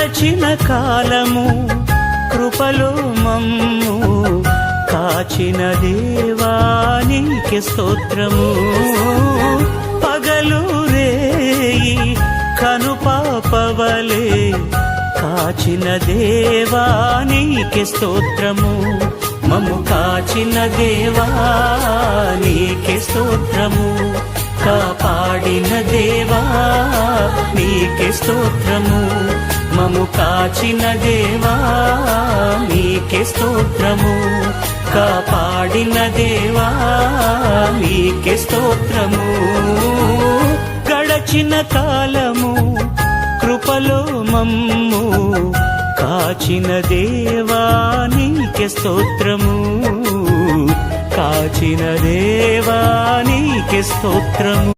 గడచిన కాలము కృపలో మమ్ము కాచిన దేవానికి స్తోత్రము. పగలు రేయి కనుపాపవలే కాచిన దేవానికి స్తోత్రము. మము కాచిన దేవానికి స్తోత్రము. కాపాడిన దేవా నీకే స్తోత్రము. మము కాచిన దేవా మీకే స్తోత్రము. కాపాడిన దేవా మీకే స్తోత్రము. గడచిన కాలము కృపలో మమ్ము. కాచిన దేవా నీకే స్తోత్రము. కాచిన దేవా నీకే స్తోత్రము.